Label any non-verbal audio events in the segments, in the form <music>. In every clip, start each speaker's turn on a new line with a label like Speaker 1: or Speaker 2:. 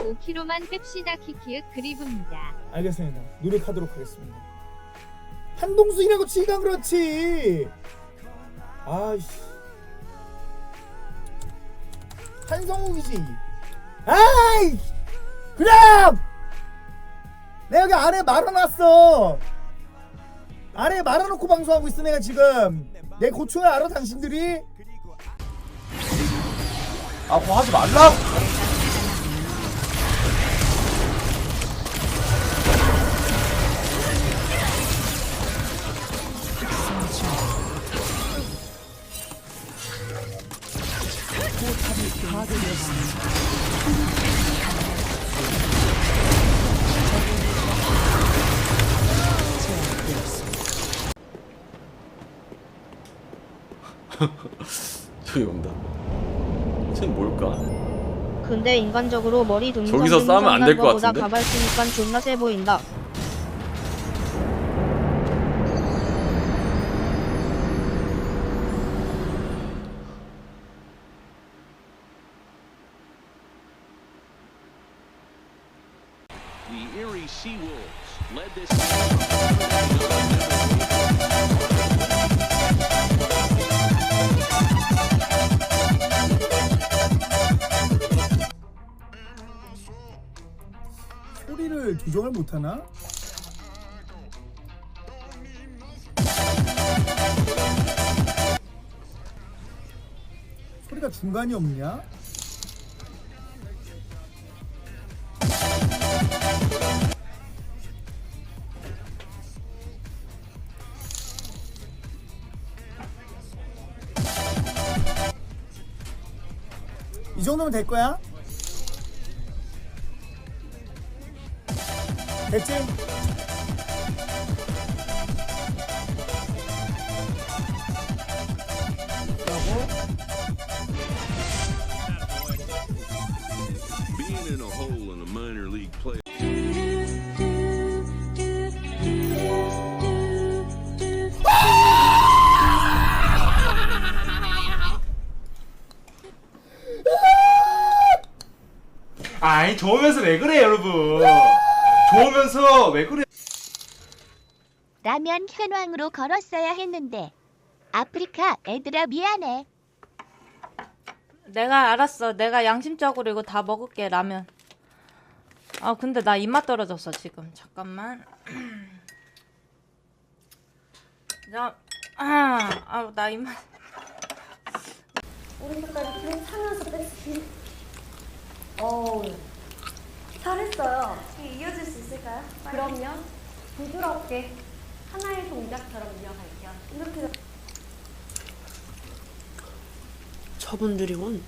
Speaker 1: 살 5kg만 뺍시다 키키윽 그리브입니다.
Speaker 2: 알겠습니다. 노력하도록 하겠습니다. 한동숙이라고 치가 그렇지. 아이씨. 한성욱이지. 아이. 그럼 내가 여기 아래 말아놨어. 아래 말아놓고 방송하고 있어 내가 지금. 내 고충을 알아 당신들이?
Speaker 3: 아 그거 하지 말라고 <laughs>
Speaker 4: 저기 온다. 쟤는 뭘까?
Speaker 5: 근데 인간적으로 머리 둥근
Speaker 4: 저기서 싸우면 안될것
Speaker 5: 거보다
Speaker 4: 같은데?
Speaker 5: 가발 쓰니까 존나 세 보인다.
Speaker 6: The Erie Seawolves led this.
Speaker 2: 조정을 못하나? 소리가 중간이 없냐? 이 정도면 될 거야?
Speaker 6: Play.
Speaker 3: 아이 좋으면서 왜 그래 여러분 좋으면서 왜 그래
Speaker 7: 라면 현황으로 걸었어야 했는데 아프리카 애들아 미안해
Speaker 8: 내가 알았어. 내가 양심적으로 이거 다 먹을게 라면. 아 근데 나 입맛 떨어졌어 지금. 잠깐만. <clears throat> 나, 아, 아, 나 입맛.
Speaker 9: 오른쪽까지 쭉 차면서 뺐지. 어우, 잘했어요. 이어질 수 있을까요? 그럼요. 부드럽게 하나의 동작처럼 이어갈게요. 이렇게.
Speaker 10: 저분들이 원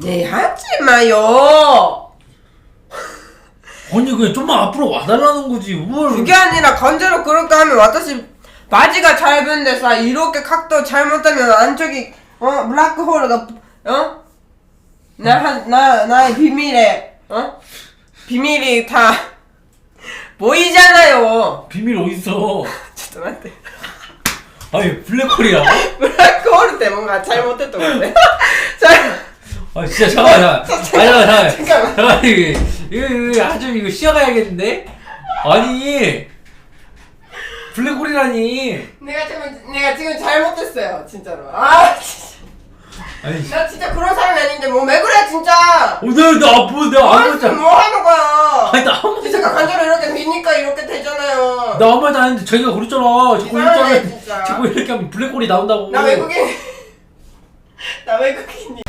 Speaker 11: 네, 하지 마요.
Speaker 12: 아니 그냥 좀만 앞으로 와달라는 거지 뭘
Speaker 11: 그게 아니라 건재로 그렇게 하면 와다시 바지가 짧은데 사 이렇게 각도 잘못하면 안쪽이 어 블랙홀가 어? 나나 나의 비밀에 어? 비밀이 다 <laughs> 보이잖아요.
Speaker 12: 비밀 어딨어 <laughs>
Speaker 11: 저한테
Speaker 12: 아니 블랙홀이라고? <laughs>
Speaker 11: 블랙홀 때 뭔가 잘못했던 것 같아. 자,
Speaker 12: 아 진짜 잠깐만 잠깐만 아니 잠깐만
Speaker 11: 잠깐만.
Speaker 12: 잠깐만 이거 이거, 이거 아주 이거 쉬어가야겠는데 아니 블랙홀이라니
Speaker 11: 내가 지금 내가 지금 잘못했어요, 진짜로. 아, 진짜.
Speaker 12: 아니
Speaker 11: 나 진짜 그런 사람이 아닌데 뭐 왜 그래 진짜.
Speaker 12: 오늘 나 아프 내가 아무 말도 안-
Speaker 11: 뭐 하는 거야?
Speaker 12: 아니 나 아무
Speaker 11: 진짜 간절히 이렇게 미니까 이렇게 되잖아요.
Speaker 12: 나 아무 말도 안 했는데 자기가 그랬잖아 자꾸
Speaker 11: 이상하네,
Speaker 12: 이렇게
Speaker 11: 진짜.
Speaker 12: 하면 자꾸 이렇게 하면 블랙홀이 나온다고
Speaker 11: 나 외국인. <laughs> 나 외국인이.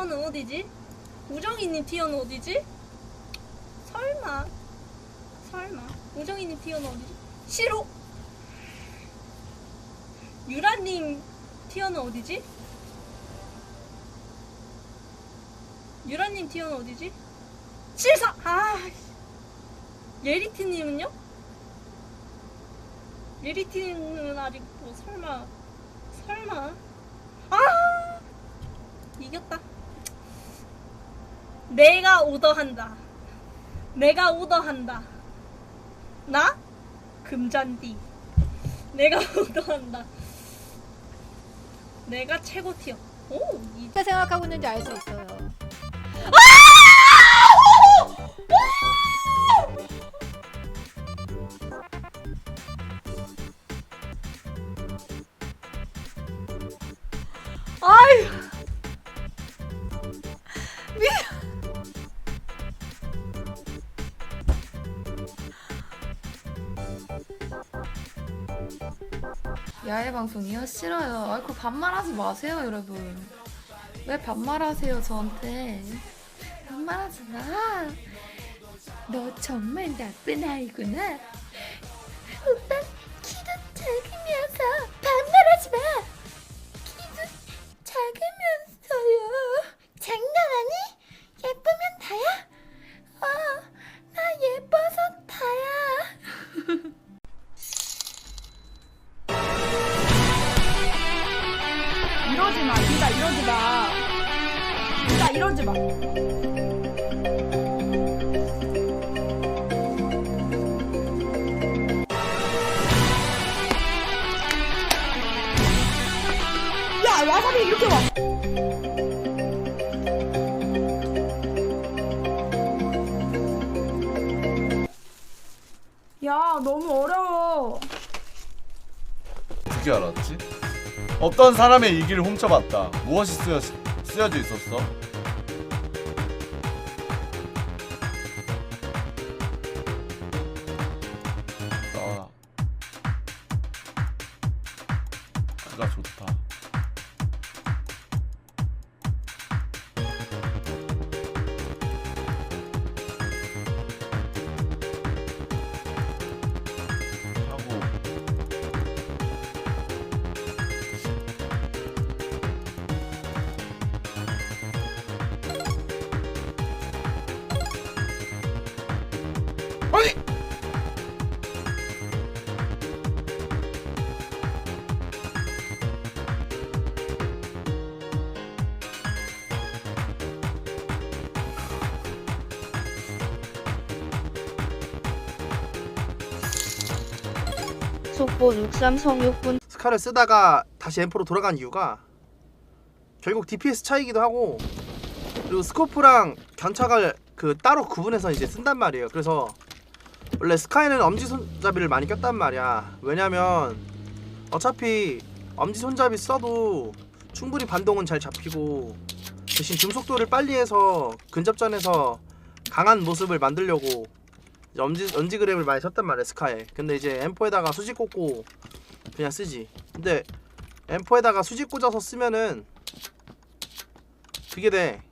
Speaker 8: 티어는 어디지? 우정이님 티어는 어디지? 설마 설마 우정이님 티어는 어디지? 시로 유라님 티어는 어디지?
Speaker 9: 유라님 티어는 어디지? 74! 아 예리티님은요? 예리티는 아직 뭐 설마 설마 아 이겼다 내가 오더한다. 내가 오더한다. 나? 금잔디. 내가 <laughs> 오더한다. 내가 최고 티어. 오
Speaker 1: 어떻게 생각하고 있는지 알 수 있어요.
Speaker 9: 아
Speaker 1: 야외 방송이요? 싫어요. 아이고 반말하지 마세요, 여러분. 왜 반말하세요, 저한테? 반말하지 마. 너 정말 나쁜 아이구나.
Speaker 9: 이러지 마 니가 이러지 마 니가 이러지 마 야, 와사비 이렇게 와. 야, 너무 어려워.
Speaker 13: 어떻게 알았지? 어떤 사람의 일기를 훔쳐봤다. 무엇이 쓰여, 쓰여져 있었어? 아. 그가 좋다.
Speaker 5: 속보 63성육분
Speaker 14: 스카를 쓰다가 다시 M4로 돌아간 이유가 결국 DPS 차이기도 하고 그리고 스코프랑 견착을 그 따로 구분해서 이제 쓴단 말이에요. 그래서 원래 스카이는 엄지 손잡이를 많이 꼈단 말이야. 왜냐면 어차피 엄지 손잡이 써도 충분히 반동은 잘 잡히고 대신 중속도를 빨리 해서 근접전에서 강한 모습을 만들려고 엄지 엄지 그랩을 많이 썼단 말이야 스카에. 근데 이제 M4에다가 수직 꽂고 그냥 쓰지. 근데 M4에다가 수직 꽂아서 쓰면은 그게 돼.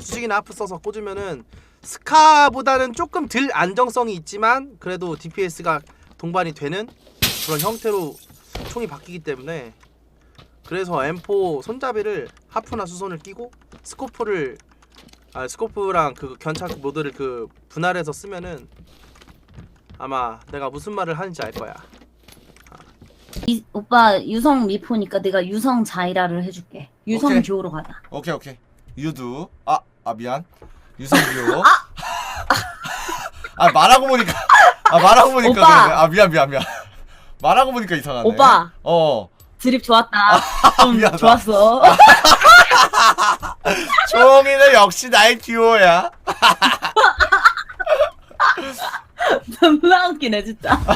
Speaker 14: 수직이나 하프 써서 꽂으면은 스카보다는 조금 덜 안정성이 있지만 그래도 DPS가 동반이 되는 그런 형태로 총이 바뀌기 때문에 그래서 M4 손잡이를 하프나 수선을 끼고 스코프를 아 스코프랑 그 견착 모드를 그 분할해서 쓰면은 아마 내가 무슨 말을 하는지 알 거야.
Speaker 15: 이, 오빠 유성 미포니까 내가 유성 자이라를 해줄게. 유성
Speaker 13: 오케이.
Speaker 15: 듀오로 가자.
Speaker 13: 오케이 오케이 유두 아, 아 미안 유성규 <laughs> 아 말하고 보니까 아 말하고 보니까
Speaker 15: 오빠.
Speaker 13: 그러네. 아 미안 미안 미안 말하고 보니까 이상하네
Speaker 15: 오빠.
Speaker 13: 어
Speaker 15: 드립 좋았다. <laughs> 좀
Speaker 13: 미안하다.
Speaker 15: 좋았어. <laughs>
Speaker 13: 종이는 역시 나의 듀오야 <laughs>
Speaker 15: 존나 웃기네 진짜. <laughs>